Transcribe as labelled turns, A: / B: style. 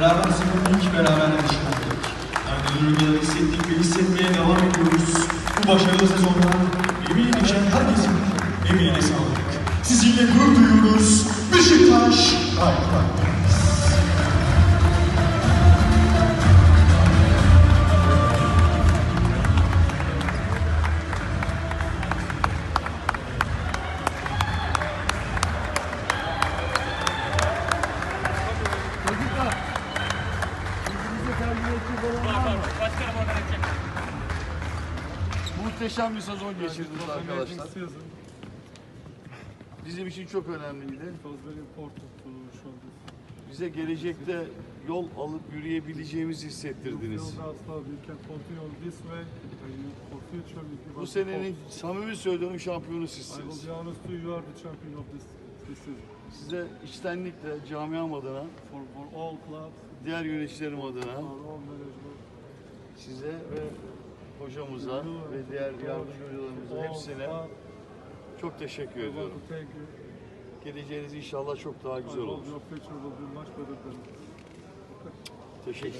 A: Beraber sevindik, beraber yaşadık. Aynı duyguları hissettik ve hissetmeye devam ediyoruz. Bu başarılı sezonda emeği geçen herkesin emeğine sağlık. Sizinle gurur duyuyoruz.
B: Muhteşem bir sezon geçirdiniz arkadaşlar. Bizim için çok önemliydi. Bize gelecekte yol alıp yürüyebileceğimizi hissettirdiniz. Bu senenin samimi söylüyorum şampiyonu sizsiniz. Size içtenlikle camiam adına, diğer yöneticilerim adına, size ve hocamıza ve diğer yardımcı hocalarımıza hepsine çok teşekkür ediyorum. Geleceğiniz inşallah çok daha güzel olur.
C: C'est chez